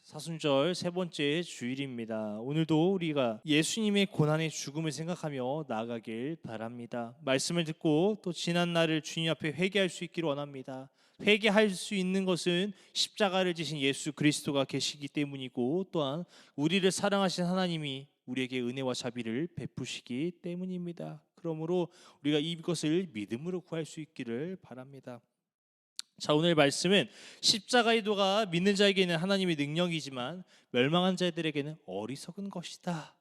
사순절 세 번째 주일입니다. 오늘도 우리가 예수님의 고난의 죽음을 생각하며 나아가길 바랍니다. 말씀을 듣고 또 지난 날을 주님 앞에 회개할 수 있기를 원합니다. 회개할 수 있는 것은 십자가를 지신 예수 그리스도가 계시기 때문이고 또한 우리를 사랑하신 하나님이 우리에게 은혜와 자비를 베푸시기 때문입니다. 그러므로 우리가 이것을 믿음으로 구할 수 있기를 바랍니다. 자 오늘 말씀은 십자가의 도가 믿는 자에게는 하나님의 능력이지만 멸망한 자들에게는 어리석은 것이다.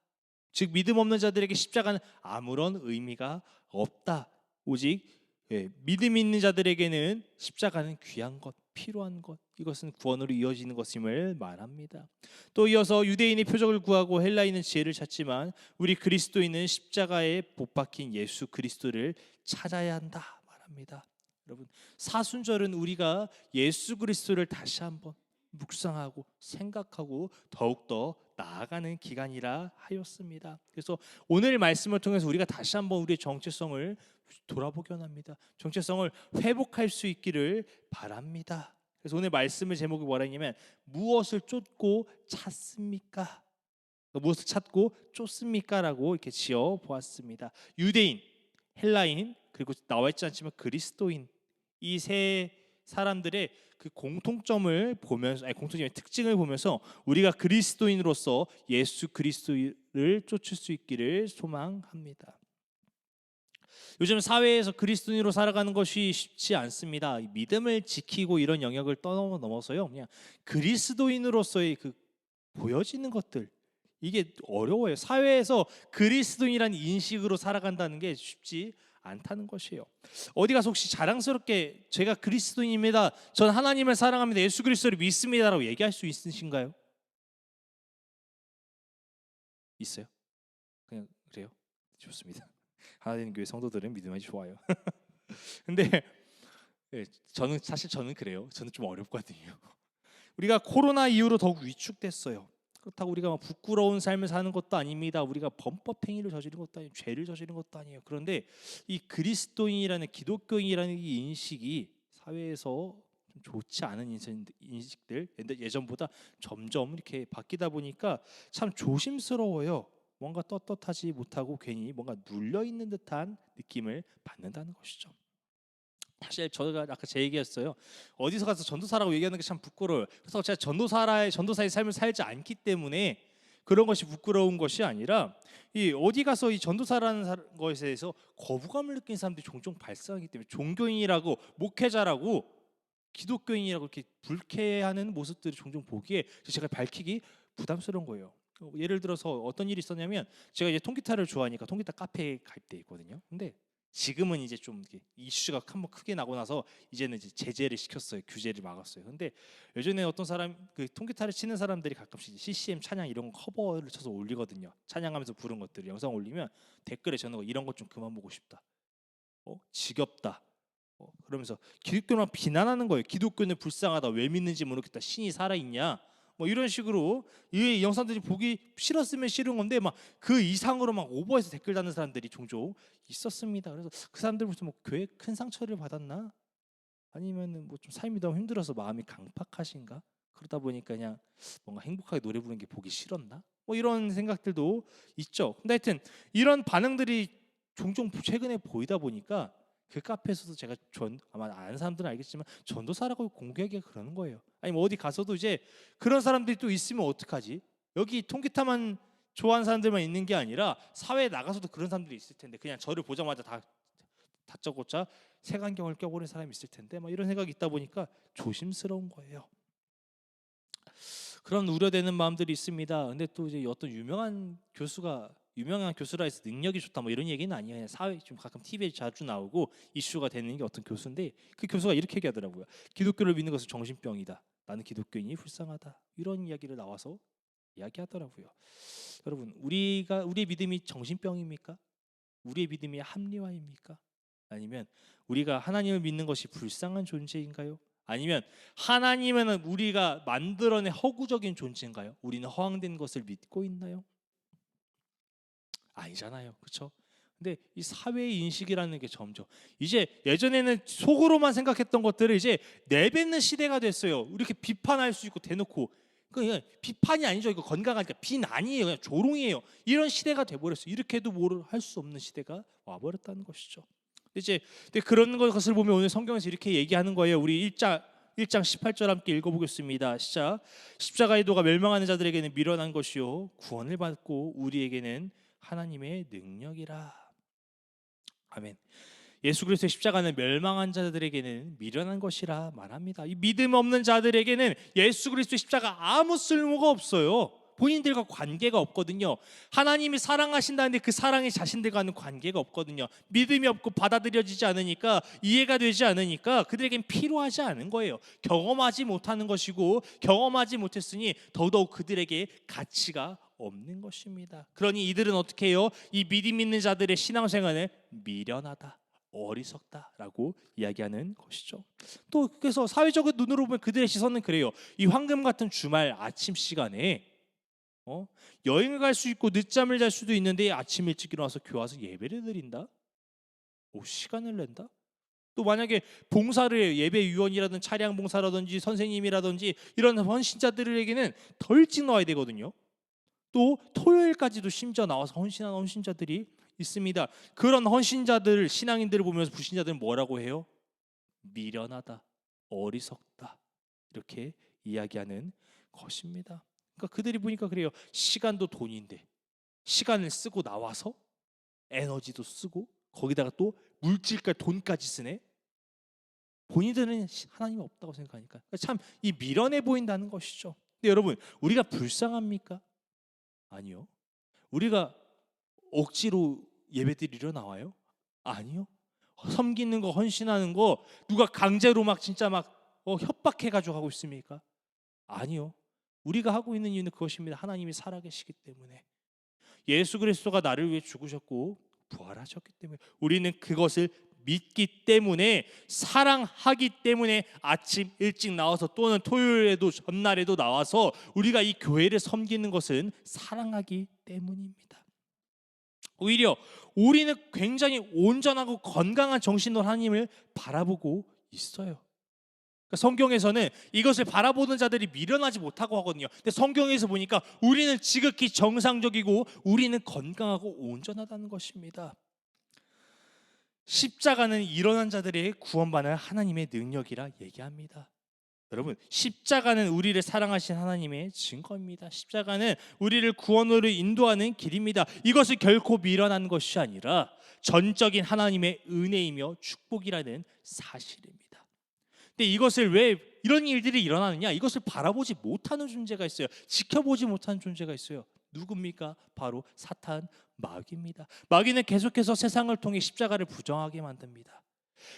즉 믿음 없는 자들에게 십자가는 아무런 의미가 없다. 오직 예, 믿음 있는 자들에게는 십자가는 귀한 것, 필요한 것, 이것은 구원으로 이어지는 것임을 말합니다. 또 이어서 유대인이 표적을 구하고 헬라인은 지혜를 찾지만 우리 그리스도인은 십자가에 못 박힌 예수 그리스도를 찾아야 한다 말합니다. 여러분 사순절은 우리가 예수 그리스도를 다시 한번 묵상하고 생각하고 더욱더 나아가는 기간이라 하였습니다. 그래서 오늘 말씀을 통해서 우리가 다시 한번 우리의 정체성을 돌아보기 원합니다. 정체성을 회복할 수 있기를 바랍니다. 그래서 오늘 말씀의 제목이 뭐라냐면 무엇을 쫓고 찾습니까? 무엇을 찾고 쫓습니까라고 이렇게 지어 보았습니다. 유대인, 헬라인 그리고 나와 있지 않지만 그리스도인 이 세 사람들의 그 공통점을 보면서 아니 공통점의 특징을 보면서 우리가 그리스도인으로서 예수 그리스도를 쫓을 수 있기를 소망합니다. 요즘 사회에서 그리스도인으로 살아가는 것이 쉽지 않습니다. 이 믿음을 지키고 이런 영역을 떠넘어서요. 그냥 그리스도인으로서의 그 보여지는 것들 이게 어려워요. 사회에서 그리스도인이라는 인식으로 살아간다는 게 쉽지 않다는 것이에요. 어디 가서 혹시 자랑스럽게 제가 그리스도인입니다. 전 하나님을 사랑합니다. 예수 그리스도를 믿습니다라고 얘기할 수 있으신가요? 있어요? 그냥 그래요? 좋습니다. 하나님 교회 성도들은 믿음이 좋아요. 근데 네, 저는 사실 저는 그래요. 저는 좀 어렵거든요. 우리가 코로나 이후로 더욱 위축됐어요. 그렇다고 우리가 막 부끄러운 삶을 사는 것도 아닙니다. 우리가 범법 행위를 저지른 것도 아니고 죄를 저지른 것도 아니에요. 그런데 이 그리스도인이라는 기독교인이라는 이 인식이 사회에서 좀 좋지 않은 인식들 예전보다 점점 이렇게 바뀌다 보니까 참 조심스러워요. 뭔가 떳떳하지 못하고 괜히 뭔가 눌려 있는 듯한 느낌을 받는다는 것이죠. 사실 저가 아까 제 얘기했어요. 어디서 가서 전도사라고 얘기하는 게 참 부끄러워요. 그래서 제가 전도사라의 전도사의 삶을 살지 않기 때문에 그런 것이 부끄러운 것이 아니라 이 어디 가서 이 전도사라는 것에 대해서 거부감을 느끼는 사람들이 종종 발생하기 때문에 종교인이라고 목회자라고 기독교인이라고 이렇게 불쾌하는 모습들을 종종 보기에 제가 밝히기 부담스러운 거예요. 예를 들어서 어떤 일이 있었냐면 제가 이제 통기타를 좋아하니까 통기타 카페에 가입돼 있거든요. 근데 지금은 이제 좀 이슈가 한번 크게 나고 나서 이제는 이제 제재를 시켰어요. 규제를 막았어요. 근데 예전에 어떤 사람 그 통기타를 치는 사람들이 가끔씩 CCM 찬양 이런 커버를 쳐서 올리거든요. 찬양하면서 부른 것들 영상 올리면 댓글에 저는 거 이런 것 좀 그만 보고 싶다. 어? 지겹다. 어? 그러면서 기독교만 비난하는 거예요. 기독교는 불쌍하다. 왜 믿는지 모르겠다. 신이 살아 있냐? 뭐 이런 식으로 이 영상들이 보기 싫었으면 싫은 건데 막 그 이상으로 막 오버해서 댓글 다는 사람들이 종종 있었습니다. 그래서 그 사람들부터 뭐 교회 큰 상처를 받았나? 아니면은 뭐 좀 삶이 너무 힘들어서 마음이 강팍하신가? 그러다 보니까 그냥 뭔가 행복하게 노래 부르는 게 보기 싫었나? 뭐 이런 생각들도 있죠. 근데 하여튼 이런 반응들이 종종 최근에 보이다 보니까 그 카페에서도 제가 전 아마 아는 사람들은 알겠지만 전도사라고 공개하기가 그러는 거예요. 아니 뭐 어디 가서도 이제 그런 사람들이 또 있으면 어떡하지? 여기 통기타만 좋아하는 사람들만 있는 게 아니라 사회에 나가서도 그런 사람들이 있을 텐데 그냥 저를 보자마자 다 다짜고짜 색안경을 껴보는 사람이 있을 텐데 막 이런 생각이 있다 보니까 조심스러운 거예요. 그런 우려되는 마음들이 있습니다. 근데 또 이제 어떤 유명한 교수가 유명한 교수라 해서 능력이 좋다 뭐 이런 얘기는 아니에요. 사회 좀 가끔 TV에 자주 나오고 이슈가 되는 게 어떤 교수인데 그 교수가 이렇게 얘기하더라고요. 기독교를 믿는 것은 정신병이다. 나는 기독교인이 불쌍하다. 이런 이야기를 나와서 이야기하더라고요. 여러분, 우리가 우리의 믿음이 정신병입니까? 우리의 믿음이 합리화입니까? 아니면 우리가 하나님을 믿는 것이 불쌍한 존재인가요? 아니면 하나님은 우리가 만들어낸 허구적인 존재인가요? 우리는 허황된 것을 믿고 있나요? 아니잖아요. 그렇죠? 근데 이 사회의 인식이라는 게 점점 이제 예전에는 속으로만 생각했던 것들을 이제 내뱉는 시대가 됐어요. 이렇게 비판할 수 있고 대놓고 그냥 비판이 아니죠. 이거 건강하니까 비난이에요. 그냥 조롱이에요. 이런 시대가 돼버렸어요. 이렇게도 뭐를 할 수 없는 시대가 와버렸다는 것이죠. 이제 그런 것을 보면 오늘 성경에서 이렇게 얘기하는 거예요. 우리 1장 1장 18절 함께 읽어보겠습니다. 시작. 십자가의 도가 멸망하는 자들에게는 미련한 것이요 구원을 받고 우리에게는 하나님의 능력이라. 아멘. 예수 그리스도의 십자가는 멸망한 자들에게는 미련한 것이라 말합니다. 이 믿음 없는 자들에게는 예수 그리스도의 십자가 아무 쓸모가 없어요. 본인들과 관계가 없거든요. 하나님이 사랑하신다는데 그 사랑이 자신들과는 관계가 없거든요. 믿음이 없고 받아들여지지 않으니까 이해가 되지 않으니까 그들에겐 필요하지 않은 거예요. 경험하지 못하는 것이고 경험하지 못했으니 더더욱 그들에게 가치가 없는 것입니다. 그러니 이들은 어떻게 해요? 이 믿음 있는 자들의 신앙생활을 미련하다. 어리석다라고 이야기하는 것이죠. 또 그래서 사회적인 눈으로 보면 그들의 시선은 그래요. 이 황금 같은 주말 아침 시간에 어? 여행을 갈 수 있고 늦잠을 잘 수도 있는데 아침 일찍 일어나서 교와서 예배를 드린다. 오 시간을 낸다. 또 만약에 봉사를 예배 위원이라든 차량 봉사라든지 선생님이라든지 이런 헌신자들에게는 더 일찍 나와야 되거든요. 또 토요일까지도 심지어 나와서 헌신하는 헌신자들이 있습니다. 그런 헌신자들 신앙인들을 보면서 불신자들은 뭐라고 해요? 미련하다, 어리석다 이렇게 이야기하는 것입니다. 그러니까 그들이 보니까 그래요. 시간도 돈인데 시간을 쓰고 나와서 에너지도 쓰고 거기다가 또 물질과 돈까지 쓰네. 본인들은 하나님이 없다고 생각하니까 그러니까 참 이 미련해 보인다는 것이죠. 근데 여러분 우리가 불쌍합니까? 아니요. 우리가 억지로 예배드리러 나와요? 아니요. 섬기는 거 헌신하는 거 누가 강제로 막 진짜 막 어, 협박해 가지고 하고 있습니까? 아니요. 우리가 하고 있는 이유는 그것입니다. 하나님이 살아계시기 때문에 예수 그리스도가 나를 위해 죽으셨고 부활하셨기 때문에 우리는 그것을 믿기 때문에 사랑하기 때문에 아침 일찍 나와서 또는 토요일에도 전날에도 나와서 우리가 이 교회를 섬기는 것은 사랑하기 때문입니다. 오히려 우리는 굉장히 온전하고 건강한 정신으로 하나님을 바라보고 있어요. 그러니까 성경에서는 이것을 바라보는 자들이 미련하지 못하고 하거든요. 근데 성경에서 보니까 우리는 지극히 정상적이고 우리는 건강하고 온전하다는 것입니다. 십자가는 일어난 자들의 구원받는 하나님의 능력이라 얘기합니다. 여러분, 십자가는 우리를 사랑하신 하나님의 증거입니다. 십자가는 우리를 구원으로 인도하는 길입니다. 이것을 결코 미련한 것이 아니라 전적인 하나님의 은혜이며 축복이라는 사실입니다. 근데 이것을 왜 이런 일들이 일어나느냐? 이것을 바라보지 못하는 존재가 있어요. 지켜보지 못하는 존재가 있어요. 누굽니까? 바로 사탄 마귀입니다. 마귀는 계속해서 세상을 통해 십자가를 부정하게 만듭니다.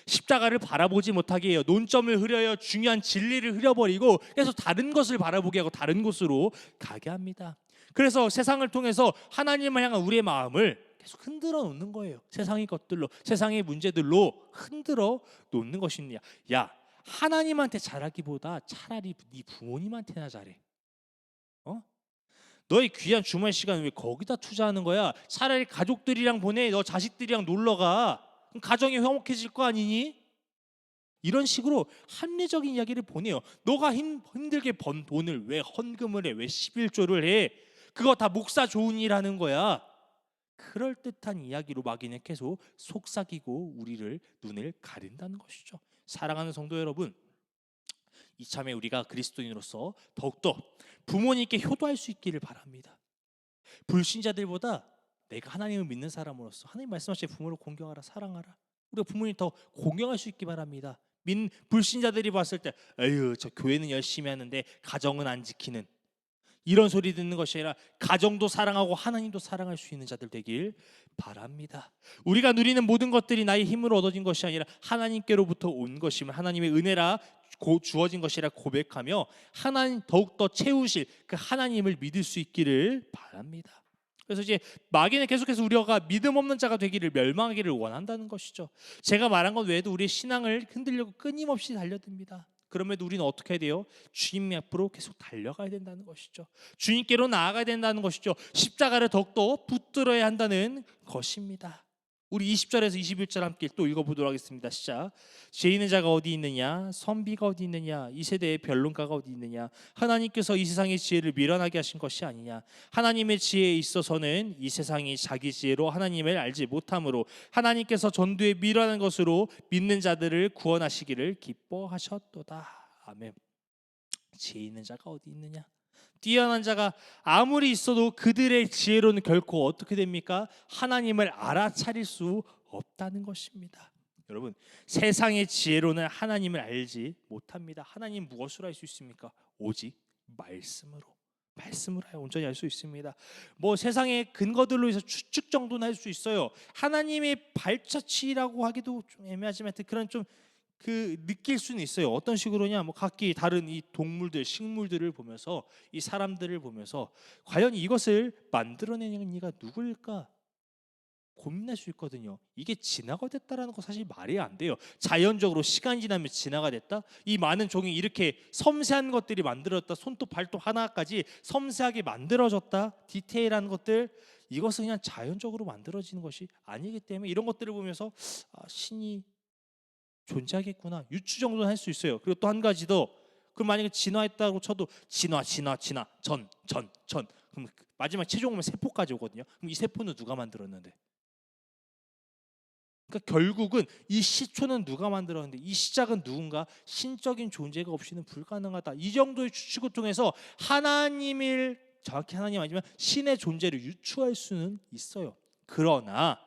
십자가를 바라보지 못하게 해요. 논점을 흐려요. 중요한 진리를 흐려버리고 계속 다른 것을 바라보게 하고 다른 곳으로 가게 합니다. 그래서 세상을 통해서 하나님을 향한 우리의 마음을 계속 흔들어 놓는 거예요. 세상의 것들로, 세상의 문제들로 흔들어 놓는 것입니다. 야, 하나님한테 잘하기보다 차라리 네 부모님한테나 잘해. 어? 너의 귀한 주말 시간 왜 거기다 투자하는 거야? 차라리 가족들이랑 보내. 너 자식들이랑 놀러 가. 그럼 가정이 화목해질 거 아니니? 이런 식으로 합리적인 이야기를 보내요. 너가 힘, 힘들게 번 돈을 왜 헌금을 해? 왜 11조를 해? 그거 다 목사 좋은 일 하는 거야. 그럴 듯한 이야기로 마귀는 계속 속삭이고 우리를 눈을 가린다는 것이죠. 사랑하는 성도 여러분, 이참에 우리가 그리스도인으로서 더욱더 부모님께 효도할 수 있기를 바랍니다. 불신자들보다 내가 하나님을 믿는 사람으로서 하나님 말씀하신 부모를 공경하라 사랑하라 우리가 부모님 더 공경할 수 있기 바랍니다. 민 불신자들이 봤을 때 에휴 저 교회는 열심히 하는데 가정은 안 지키는 이런 소리 듣는 것이 아니라 가정도 사랑하고 하나님도 사랑할 수 있는 자들 되길 바랍니다. 우리가 누리는 모든 것들이 나의 힘으로 얻어진 것이 아니라 하나님께로부터 온 것임을 하나님의 은혜라 고, 주어진 것이라 고백하며 하나님 더욱 더 채우실 그 하나님을 믿을 수 있기를 바랍니다. 그래서 이제 마귀는 계속해서 우리가 믿음 없는 자가 되기를 멸망하기를 원한다는 것이죠. 제가 말한 것 외에도 우리의 신앙을 흔들려고 끊임없이 달려듭니다. 그럼에도 우리는 어떻게 해야 돼요? 주님 앞으로 계속 달려가야 된다는 것이죠. 주님께로 나아가야 된다는 것이죠. 십자가를 더욱더 붙들어야 한다는 것입니다. 우리 20절에서 21절 함께 또 읽어보도록 하겠습니다. 시작. 죄 있는 자가 어디 있느냐? 선비가 어디 있느냐? 이 세대의 변론가가 어디 있느냐? 하나님께서 이 세상의 지혜를 미련하게 하신 것이 아니냐? 하나님의 지혜에 있어서는 이 세상이 자기 지혜로 하나님을 알지 못함으로 하나님께서 전두에 미련한 것으로 믿는 자들을 구원하시기를 기뻐하셨도다. 아멘. 지혜 있는 자가 어디 있느냐? 뛰어난 자가 아무리 있어도 그들의 지혜로는 결코 어떻게 됩니까? 하나님을 알아차릴 수 없다는 것입니다. 여러분, 세상의 지혜로는 하나님을 알지 못합니다. 하나님 무엇으로 알 수 있습니까? 오직 말씀으로. 말씀으로 온전히 알 수 있습니다. 뭐 세상의 근거들로 해서 추측 정도는 할 수 있어요. 하나님의 발자취라고 하기도 좀 애매하지만 그런 좀 그 느낄 수는 있어요. 어떤 식으로냐? 뭐 각기 다른 이 동물들, 식물들을 보면서 이 사람들을 보면서 과연 이것을 만들어내는 이가 누구일까? 고민할 수 있거든요. 이게 진화가 됐다라는 거 사실 말이 안 돼요. 자연적으로 시간이 지나면 진화가 됐다. 이 많은 종이 이렇게 섬세한 것들이 만들어졌다. 손톱, 발톱 하나까지 섬세하게 만들어졌다. 디테일한 것들 이것은 그냥 자연적으로 만들어지는 것이 아니기 때문에 이런 것들을 보면서 아, 신이 존재하겠구나 유추 정도는 할 수 있어요. 그리고 또 한 가지 더 그럼 만약에 진화했다고 쳐도 진화, 진화, 진화, 전, 전, 전. 그럼 마지막 최종 오면 세포까지 오거든요. 그럼 이 세포는 누가 만들었는데? 그러니까 결국은 이 시초는 누가 만들었는데 이 시작은 누군가 신적인 존재가 없이는 불가능하다. 이 정도의 추측을 통해서 하나님을 정확히 하나님 아니지만 신의 존재를 유추할 수는 있어요. 그러나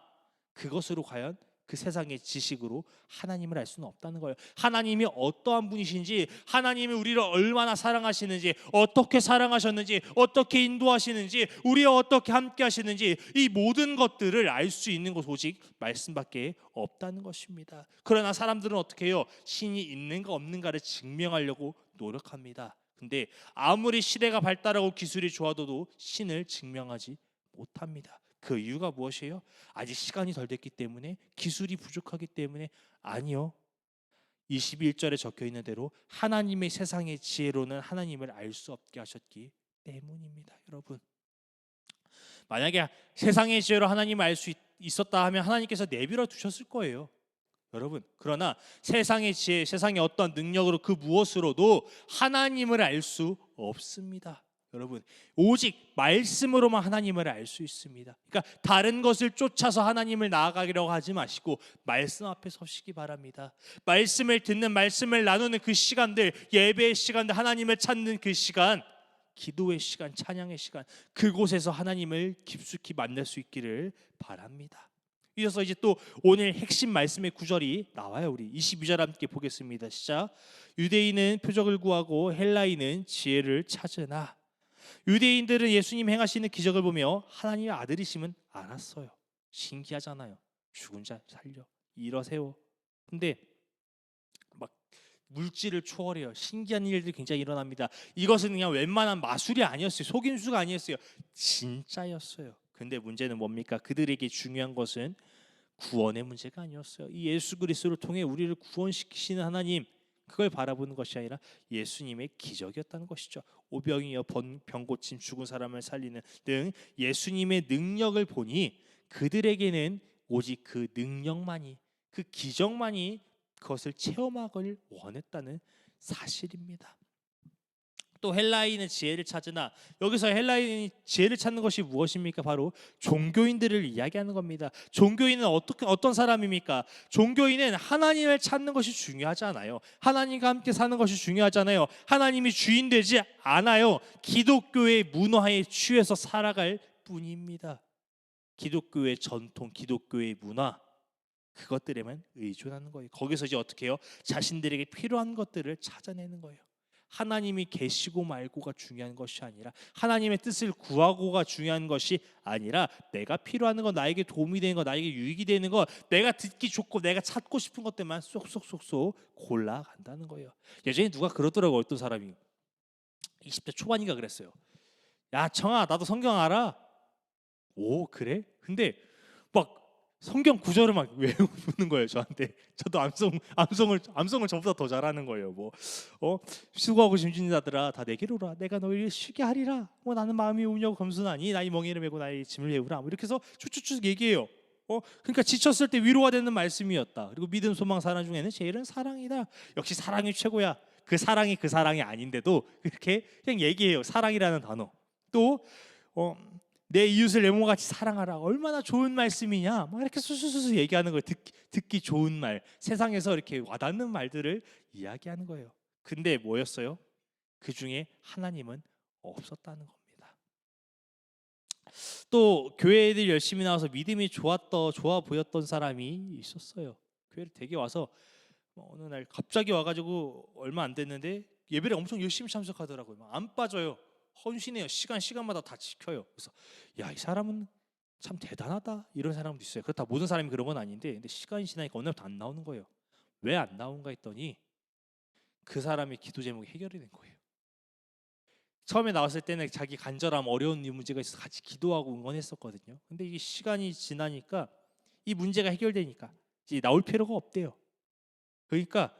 그것으로 과연 그 세상의 지식으로 하나님을 알 수는 없다는 거예요. 하나님이 어떠한 분이신지, 하나님이 우리를 얼마나 사랑하시는지, 어떻게 사랑하셨는지, 어떻게 인도하시는지, 우리와 어떻게 함께 하시는지 이 모든 것들을 알 수 있는 것 오직 말씀밖에 없다는 것입니다. 그러나 사람들은 어떻게 해요? 신이 있는가 없는가를 증명하려고 노력합니다. 근데 아무리 시대가 발달하고 기술이 좋아도 신을 증명하지 못합니다. 그 이유가 무엇이에요? 아직 시간이 덜 됐기 때문에 기술이 부족하기 때문에 아니요. 21절에 적혀 있는 대로 하나님의 세상의 지혜로는 하나님을 알 수 없게 하셨기 때문입니다. 여러분. 만약에 세상의 지혜로 하나님을 알 수 있었다 하면 하나님께서 내버려 두셨을 거예요. 여러분. 그러나 세상의 지혜, 세상의 어떤 능력으로 그 무엇으로도 하나님을 알 수 없습니다. 여러분 오직 말씀으로만 하나님을 알 수 있습니다. 그러니까 다른 것을 쫓아서 하나님을 나아가기라고 하지 마시고 말씀 앞에 서시기 바랍니다. 말씀을 듣는 말씀을 나누는 그 시간들 예배의 시간들 하나님을 찾는 그 시간 기도의 시간 찬양의 시간 그곳에서 하나님을 깊숙이 만날 수 있기를 바랍니다. 이어서 이제 또 오늘 핵심 말씀의 구절이 나와요. 우리 22절 함께 보겠습니다. 시작. 유대인은 표적을 구하고 헬라인은 지혜를 찾으나 유대인들은 예수님 행하시는 기적을 보며 하나님의 아들이심은 알았어요. 신기하잖아요. 죽은 자 살려 일어세워. 근데 막 물질을 초월해요. 신기한 일들이 굉장히 일어납니다. 이것은 그냥 웬만한 마술이 아니었어요. 속임수가 아니었어요. 진짜였어요. 근데 문제는 뭡니까? 그들에게 중요한 것은 구원의 문제가 아니었어요. 이 예수 그리스도를 통해 우리를 구원시키시는 하나님 그걸 바라보는 것이 아니라 예수님의 기적이었다는 것이죠. 오병이어 병 고침 죽은 사람을 살리는 등 예수님의 능력을 보니 그들에게는 오직 그 능력만이 그 기적만이 그것을 체험하길 원했다는 사실입니다. 또 헬라인은 지혜를 찾으나 여기서 헬라인이 지혜를 찾는 것이 무엇입니까? 바로 종교인들을 이야기하는 겁니다. 종교인은 어떻게 어떤 사람입니까? 종교인은 하나님을 찾는 것이 중요하지 않아요. 하나님과 함께 사는 것이 중요하잖아요. 하나님이 주인 되지 않아요. 기독교의 문화에 취해서 살아갈 뿐입니다. 기독교의 전통, 기독교의 문화 그것들에만 의존하는 거예요. 거기서 이제 어떻게 해요? 자신들에게 필요한 것들을 찾아내는 거예요. 하나님이 계시고 말고가 중요한 것이 아니라 하나님의 뜻을 구하고가 중요한 것이 아니라 내가 필요한 거 나에게 도움이 되는 거 나에게 유익이 되는 거 내가 듣기 좋고 내가 찾고 싶은 것들만 쏙쏙쏙쏙 골라간다는 거예요. 예전에 누가 그러더라고 어떤 사람이 20대 초반인가 그랬어요. 야 청아 나도 성경 알아. 오 그래? 근데 막 성경 구절을 막 외우는 거예요 저한테. 저도 암송 암송을 암송을 저보다 더 잘하는 거예요. 뭐 어, 수고하고 힘준 자들아 다 내게로 오라. 내가 너희를 쉬게 하리라. 뭐 나는 마음이 우냐고 검순하니 나이 멍에를 메고 나의 짐을 해우라. 뭐 이렇게 해서 쭉쭉쭉 얘기해요. 어, 그러니까 지쳤을 때 위로가 되는 말씀이었다. 그리고 믿음, 소망, 사랑 중에는 제일은 사랑이다. 역시 사랑이 최고야. 그 사랑이 그 사랑이 아닌데도 그렇게 그냥 얘기해요. 사랑이라는 단어. 또 어, 내 이웃을 내 몸같이 사랑하라. 얼마나 좋은 말씀이냐. 막 이렇게 수수수수 얘기하는 걸 듣기, 듣기 좋은 말. 세상에서 이렇게 와닿는 말들을 이야기하는 거예요. 근데 뭐였어요? 그 중에 하나님은 없었다는 겁니다. 또 교회 애들 열심히 나와서 믿음이 좋았던 좋아 보였던 사람이 있었어요. 교회를 되게 와서 뭐 어느 날 갑자기 와가지고 얼마 안 됐는데 예배를 엄청 열심히 참석하더라고요. 막안 빠져요. 헌신해요. 시간 시간마다 다 지켜요. 그래서 야 이 사람은 참 대단하다 이런 사람도 있어요. 그렇다 모든 사람이 그런 건 아닌데 근데 시간이 지나니까 어느 날부터 안 나오는 거예요. 왜 안 나온가 했더니 그 사람의 기도 제목이 해결이 된 거예요. 처음에 나왔을 때는 자기 간절함 어려운 이 문제가 있어서 같이 기도하고 응원했었거든요. 근데 이게 시간이 지나니까 이 문제가 해결되니까 이제 나올 필요가 없대요. 그러니까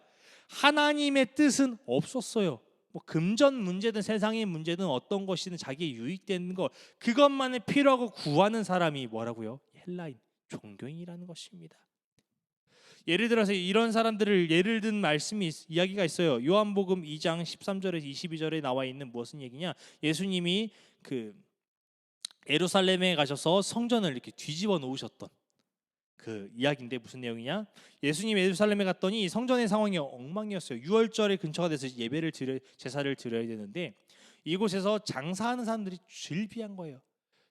하나님의 뜻은 없었어요. 뭐 금전 문제든 세상의 문제든 어떤 것이든 자기의 유익되는 것 그것만을 필요하고 구하는 사람이 뭐라고요? 헬라인 종교인이라는 것입니다. 예를 들어서 이런 사람들을 예를 든 말씀이 있- 이야기가 있어요. 요한복음 2장 13절에서 22절에 나와 있는 무슨 얘기냐? 예수님이 그 예루살렘에 가셔서 성전을 이렇게 뒤집어 놓으셨던 그 이야기인데 무슨 내용이냐? 예수님 예루살렘에 갔더니 이 성전의 상황이 엉망이었어요. 6월절에 근처가 돼서 예배를 드려 제사를 드려야 되는데 이곳에서 장사하는 사람들이 질비한 거예요.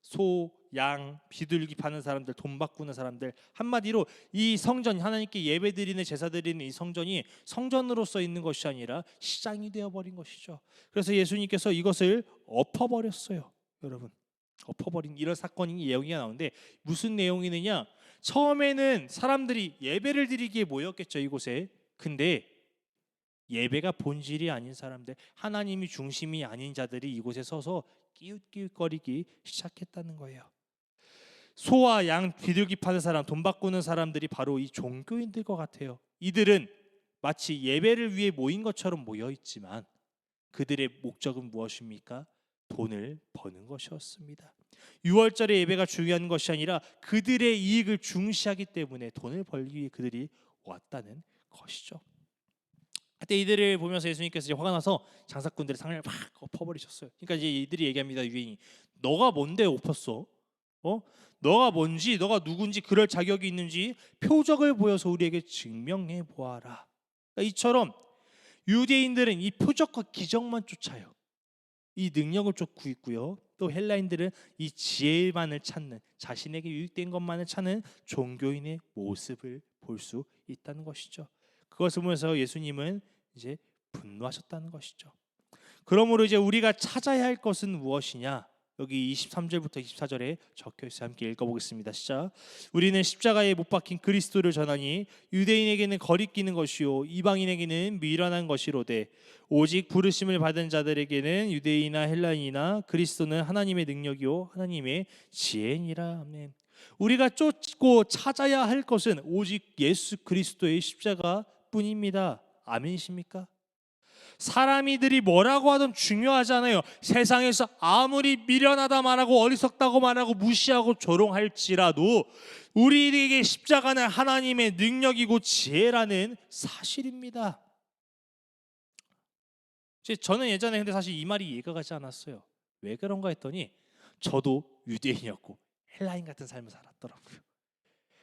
소, 양, 비둘기 파는 사람들, 돈 바꾸는 사람들 한마디로 이 성전 하나님께 예배 드리는 제사 드리는 이 성전이 성전으로서 있는 것이 아니라 시장이 되어 버린 것이죠. 그래서 예수님께서 이것을 엎어 버렸어요. 여러분. 엎어버린 이런 사건이 예언이 나오는데 무슨 내용이느냐? 처음에는 사람들이 예배를 드리기에 모였겠죠 이곳에. 근데 예배가 본질이 아닌 사람들, 하나님이 중심이 아닌 자들이 이곳에 서서 끼웃끼웃거리기 시작했다는 거예요. 소와 양 비둘기 파는 사람, 돈 바꾸는 사람들이 바로 이 종교인들 것 같아요. 이들은 마치 예배를 위해 모인 것처럼 모여 있지만 그들의 목적은 무엇입니까? 돈을 버는 것이었습니다. 6월절의 예배가 중요한 것이 아니라 그들의 이익을 중시하기 때문에 돈을 벌기 위해 그들이 왔다는 것이죠. 그때 이들을 보면서 예수님께서 이제 화가 나서 장사꾼들의 상을 막 엎어버리셨어요. 그러니까 이제 이들이 얘기합니다. 유행이 너가 뭔데 엎었어? 어? 너가 뭔지, 너가 누군지 그럴 자격이 있는지 표적을 보여서 우리에게 증명해 보아라. 그러니까 이처럼 유대인들은 이 표적과 기적만 쫓아요. 이 능력을 쫓고 있고요. 또 헬라인들은 이 지혜만을 찾는 자신에게 유익된 것만을 찾는 종교인의 모습을 볼 수 있다는 것이죠. 그것을 보면서 예수님은 이제 분노하셨다는 것이죠. 그러므로 이제 우리가 찾아야 할 것은 무엇이냐? 여기 23절부터 24절에 적혀 있어 함께 읽어보겠습니다. 시작. 우리는 십자가에 못 박힌 그리스도를 전하니 유대인에게는 거리끼는 것이요 이방인에게는 미련한 것이로되 오직 부르심을 받은 자들에게는 유대인이나 헬라인이나 그리스도는 하나님의 능력이요 하나님의 지혜니라. 아멘. 우리가 쫓고 찾아야 할 것은 오직 예수 그리스도의 십자가뿐입니다. 아멘이십니까? 사람이들이 뭐라고 하든 중요하지 않아요. 세상에서 아무리 미련하다 말하고 어리석다고 말하고 무시하고 조롱할지라도 우리에게 십자가는 하나님의 능력이고 지혜라는 사실입니다. 저는 예전에 근데 사실 이 말이 이해가 가지 않았어요. 왜 그런가 했더니 저도 유대인이었고 헬라인 같은 삶을 살았더라고요.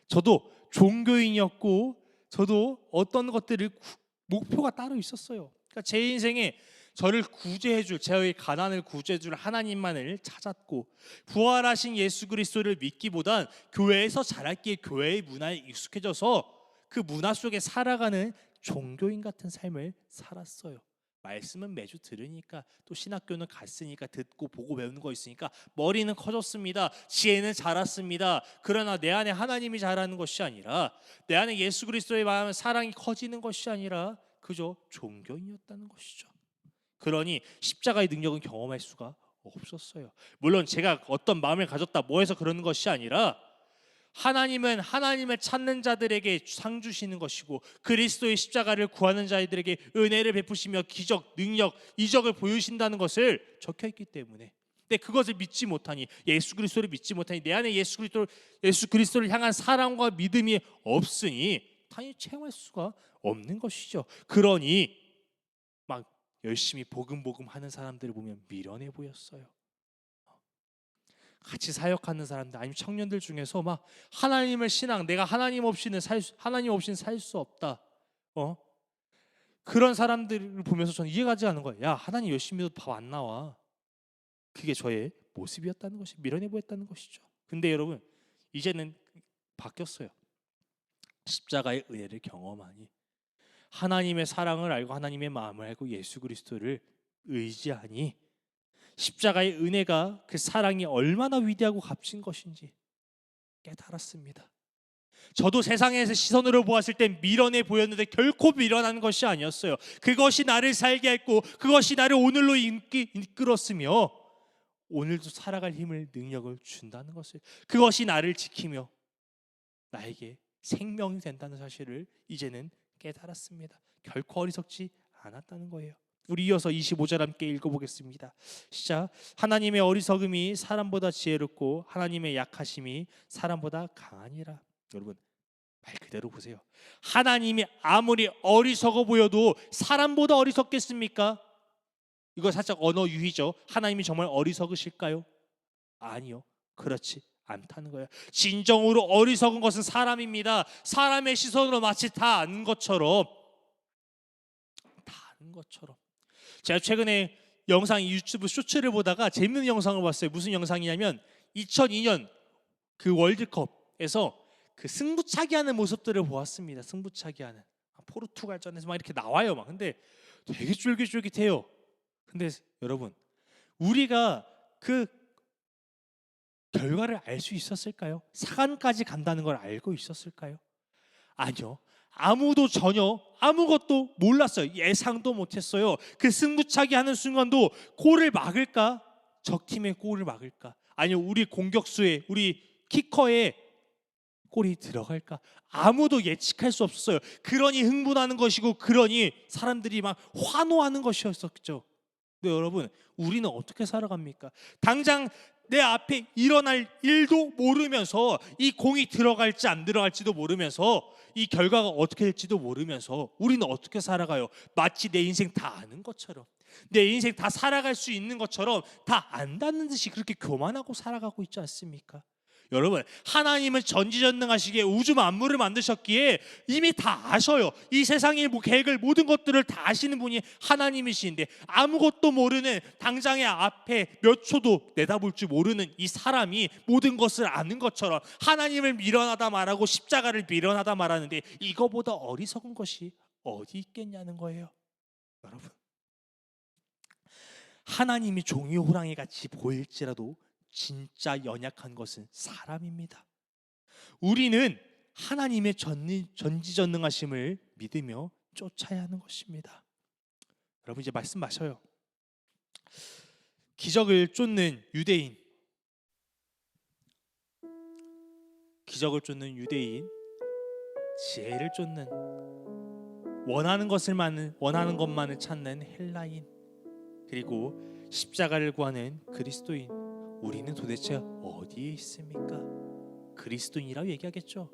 저도 종교인이었고 저도 어떤 것들을 구- 목표가 따로 있었어요. 그러니까 제 인생에 저를 구제해줄 저의 가난을 구제해줄 하나님만을 찾았고 부활하신 예수 그리스도를 믿기보단 교회에서 자랄기에 교회의 문화에 익숙해져서 그 문화 속에 살아가는 종교인 같은 삶을 살았어요. 말씀은 매주 들으니까 또 신학교는 갔으니까 듣고 보고 배우는 거 있으니까 머리는 커졌습니다. 지혜는 자랐습니다. 그러나 내 안에 하나님이 자라는 것이 아니라 내 안에 예수 그리스도의 마음 사랑이 커지는 것이 아니라 그저 종교인이었다는 것이죠. 그러니 십자가의 능력은 경험할 수가 없었어요. 물론 제가 어떤 마음을 가졌다 뭐 해서 그러는 것이 아니라 하나님은 하나님을 찾는 자들에게 상 주시는 것이고 그리스도의 십자가를 구하는 자들에게 은혜를 베푸시며 기적, 능력, 이적을 보여주신다는 것을 적혀 있기 때문에 근데 그것을 믿지 못하니 예수 그리스도를 믿지 못하니 내 안에 예수 그리스도를 예수 그리스도를 향한 사랑과 믿음이 없으니 당연히 체험할 수가 없는 것이죠. 그러니 막 열심히 복음 하는 사람들을 보면 미련해 보였어요. 같이 사역하는 사람들 아니면 청년들 중에서 막 하나님을 신앙 내가 하나님 없이는 살 수- 하나님 없이는 살 수 없다. 어? 그런 사람들을 보면서 저는 이해가지 않는 거예요. 야 하나님 열심히 해도 밥 안 나와. 그게 저의 모습이었다는 것이 미련해 보였다는 것이죠. 근데 여러분 이제는 바뀌었어요. 십자가의 은혜를 경험하니 하나님의 사랑을 알고 하나님의 마음을 알고 예수 그리스도를 의지하니 십자가의 은혜가 그 사랑이 얼마나 위대하고 값진 것인지 깨달았습니다. 저도 세상에서 시선으로 보았을 땐 미련해 보였는데 결코 미련한 것이 아니었어요. 그것이 나를 살게 했고 그것이 나를 오늘로 인기, 이끌었으며 오늘도 살아갈 힘을 능력을 준다는 것을 그것이 나를 지키며 나에게 생명이 된다는 사실을 이제는 깨달았습니다. 결코 어리석지 않았다는 거예요. 우리 이어서 25절 함께 읽어보겠습니다. 시작. 하나님의 어리석음이 사람보다 지혜롭고 하나님의 약하심이 사람보다 강하니라. 여러분 말 그대로 보세요. 하나님이 아무리 어리석어 보여도 사람보다 어리석겠습니까? 이거 살짝 언어 유희죠. 하나님이 정말 어리석으실까요? 아니요. 그렇지 않다는 거예요. 진정으로 어리석은 것은 사람입니다. 사람의 시선으로 마치 다 아는 것처럼 다 아는 것처럼. 제가 최근에 영상 유튜브 쇼츠를 보다가 재밌는 영상을 봤어요. 무슨 영상이냐면 2002년 그 월드컵에서 그 승부차기 하는 모습들을 보았습니다. 승부차기 하는 포르투갈전에서 막 이렇게 나와요. 막 근데 되게 쫄깃쫄깃해요. 근데 여러분 우리가 그 결과를 알 수 있었을까요? 사관까지 간다는 걸 알고 있었을까요? 아니요. 아무도 전혀 아무것도 몰랐어요. 예상도 못했어요. 그 승부차기 하는 순간도 골을 막을까? 적 팀의 골을 막을까? 아니요, 우리 공격수의 우리 키커의 골이 들어갈까? 아무도 예측할 수 없었어요. 그러니 흥분하는 것이고, 그러니 사람들이 막 환호하는 것이었었죠. 근데 여러분, 우리는 어떻게 살아갑니까? 당장 내 앞에 일어날 일도 모르면서 이 공이 들어갈지 안 들어갈지도 모르면서 이 결과가 어떻게 될지도 모르면서 우리는 어떻게 살아가요? 마치 내 인생 다 아는 것처럼 내 인생 다 살아갈 수 있는 것처럼 다 안다는 듯이 그렇게 교만하고 살아가고 있지 않습니까? 여러분 하나님은 전지전능하시기에 우주 만물을 만드셨기에 이미 다 아셔요. 이 세상의 뭐 계획을 모든 것들을 다 아시는 분이 하나님이신데 아무것도 모르는 당장의 앞에 몇 초도 내다볼 줄 모르는 이 사람이 모든 것을 아는 것처럼 하나님을 미련하다 말하고 십자가를 미련하다 말하는데 이거보다 어리석은 것이 어디 있겠냐는 거예요. 여러분 하나님이 종이 호랑이 같이 보일지라도 진짜 연약한 것은 사람입니다. 우리는 하나님의 전지, 전지전능하심을 믿으며 쫓아야 하는 것입니다. 여러분 이제 말씀 마셔요. 기적을 쫓는 유대인, 기적을 쫓는 유대인, 지혜를 쫓는 원하는 것을만 원하는 것만을 찾는 헬라인, 그리고 십자가를 구하는 그리스도인. 우리는 도대체 어디에 있습니까? 그리스도인이라고 얘기하겠죠.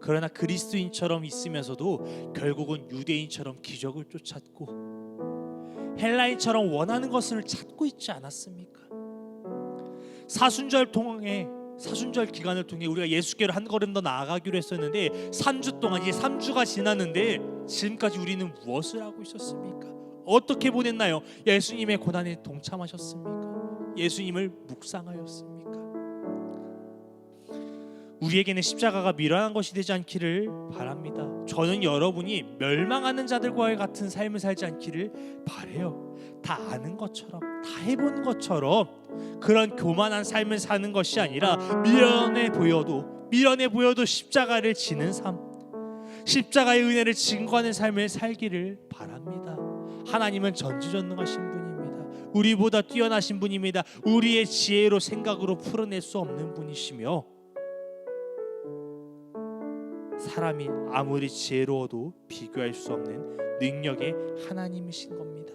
그러나 그리스도인처럼 있으면서도 결국은 유대인처럼 기적을 쫓았고 헬라인처럼 원하는 것을 찾고 있지 않았습니까? 사순절 통해 사순절 기간을 통해 우리가 예수께로 한 걸음 더 나아가기로 했었는데 3주 동안 이제 3주가 지났는데 지금까지 우리는 무엇을 하고 있었습니까? 어떻게 보냈나요? 예수님의 고난에 동참하셨습니까? 예수님을 묵상하였습니까? 우리에게는 십자가가 미련한 것이 되지 않기를 바랍니다. 저는 여러분이 멸망하는 자들과의 같은 삶을 살지 않기를 바래요. 다 아는 것처럼, 다 해본 것처럼 그런 교만한 삶을 사는 것이 아니라 미련해 보여도 미련해 보여도 십자가를 지는 삶, 십자가의 은혜를 증거하는 삶을 살기를 바랍니다. 하나님은 전지전능하신 분입니다. 우리보다 뛰어나신 분입니다. 우리의 지혜로 생각으로 풀어낼 수 없는 분이시며 사람이 아무리 지혜로워도 비교할 수 없는 능력의 하나님이신 겁니다.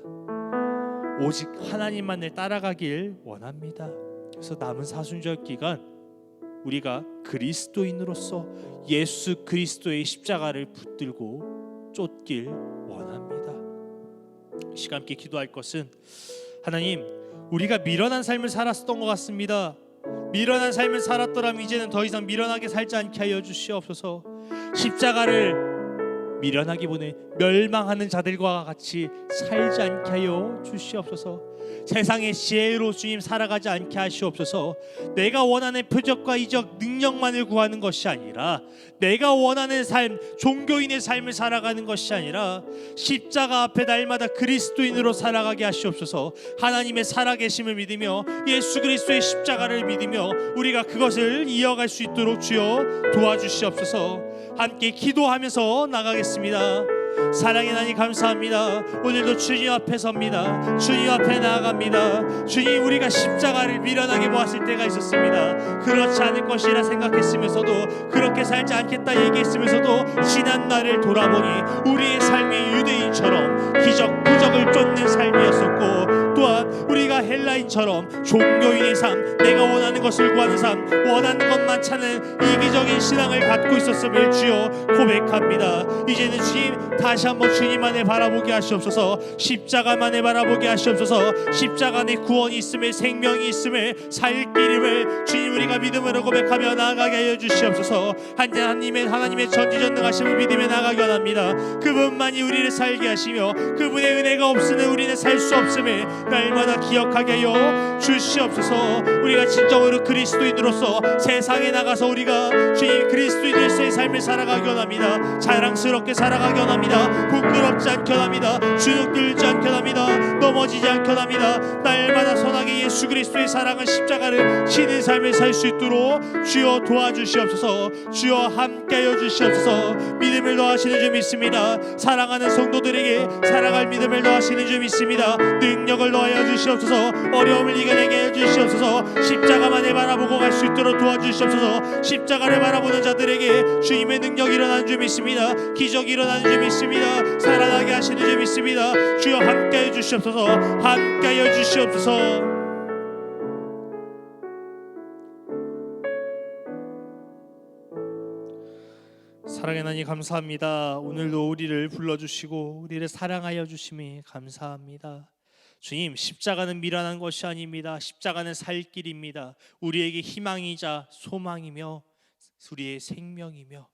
오직 하나님만을 따라가길 원합니다. 그래서 남은 사순절 기간 우리가 그리스도인으로서 예수 그리스도의 십자가를 붙들고 쫓길 원합니다. 시간 함께 기도할 것은 하나님 우리가 미련한 삶을 살았었던 것 같습니다. 미련한 삶을 살았더라면 이제는 더 이상 미련하게 살지 않게 하여 주시옵소서. 십자가를 미련하기보다는 멸망하는 자들과 같이 살지 않게 하여 주시옵소서. 세상의 지혜로 주님 살아가지 않게 하시옵소서. 내가 원하는 표적과 이적 능력만을 구하는 것이 아니라 내가 원하는 삶 종교인의 삶을 살아가는 것이 아니라 십자가 앞에 날마다 그리스도인으로 살아가게 하시옵소서. 하나님의 살아계심을 믿으며 예수 그리스도의 십자가를 믿으며 우리가 그것을 이어갈 수 있도록 주여 도와주시옵소서. 함께 기도하면서 나가겠습니다. 사랑의 하나님 감사합니다. 오늘도 주님 앞에 섭니다. 주님 앞에 나아갑니다. 주님 우리가 십자가를 미련하게 보았을 때가 있었습니다. 그렇지 않을 것이라 생각했으면서도 그렇게 살지 않겠다 얘기했으면서도 지난 날을 돌아보니 우리의 삶이 유대인처럼 기적 부적을 쫓는 삶이었었고 또한 우리가 헬라인처럼 종교인의 삶, 내가 원하는 것을 구하는 삶, 원하는 것만 찾는 이기적인 신앙을 갖고 있었음을 주여 고백합니다. 이제는 주님 다시 한번 주님만을 바라보게 하시옵소서. 십자가만을 바라보게 하시옵소서. 십자가 안에 구원이 있음에 생명이 있음에 살 길임을 주님 우리가 믿음으로 고백하며 나아가게 하여 주시옵소서. 하나님의 하나님의 전지전능하심을 믿으며 나가게 원합니다. 그분만이 우리를 살게 하시며 그분의 은혜가 없으면 우리는 살 수 없음을 날마다 기억하게 하여 주시옵소서. 우리가 진정으로 그리스도인으로서 세상에 나가서 우리가 주님 그리스도인으로서의 삶을 살아가기 원합니다. 자랑스럽게 살아가기 원합니다. 부끄럽지 않게 원합니다. 주눅 들지 않게 원합니다. 넘어지지 않게 원합니다. 날마다 선하게 예수 그리스도의 사랑은 십자가를 지는 삶을 살 수 있도록 주여 도와주시옵소서. 주여 함께하여 주시옵소서. 믿음을 더하시는 줄 믿습니다. 사랑하는 성도들에게 사랑할 믿음을 더하시는 줄 믿습니다. 능력을 더 하여 주시옵소서. 어려움을 이겨내게 해 주시옵소서. 십자가만을 바라보고 갈 수 있도록 도와주시옵소서. 십자가를 바라보는 자들에게 주님의 능력이 일어나는 줄 믿습니다. 기적이 일어나는 줄 믿습니다. 살아나게 하시는 줄 믿습니다. 주여 함께해 주시옵소서. 함께하여 주시옵소서. 사랑의 하나님 감사합니다. 오늘도 우리를 불러주시고 우리를 사랑하여 주심이 감사합니다. 주님 십자가는 미련한 것이 아닙니다. 십자가는 살 길입니다. 우리에게 희망이자 소망이며 우리의 생명이며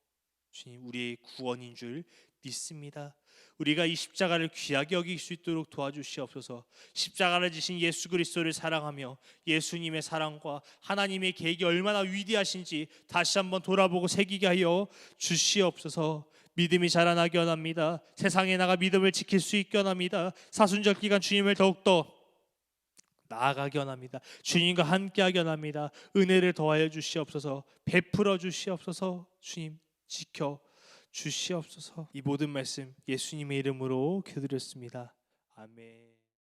주님 우리의 구원인 줄 믿습니다. 우리가 이 십자가를 귀하게 여길 수 있도록 도와주시옵소서. 십자가를 지신 예수 그리스도를 사랑하며 예수님의 사랑과 하나님의 계획이 얼마나 위대하신지 다시 한번 돌아보고 새기게 하여 주시옵소서. 믿음이 자라나게 원합니다. 세상에 나가 믿음을 지킬 수 있게 원합니다. 사순절 기간 주님을 더욱더 나아가게 원합니다. 주님과 함께하게 원합니다. 은혜를 더하여 주시옵소서. 베풀어 주시옵소서. 주님 지켜 주시옵소서. 이 모든 말씀 예수님의 이름으로 기도드렸습니다. 아멘.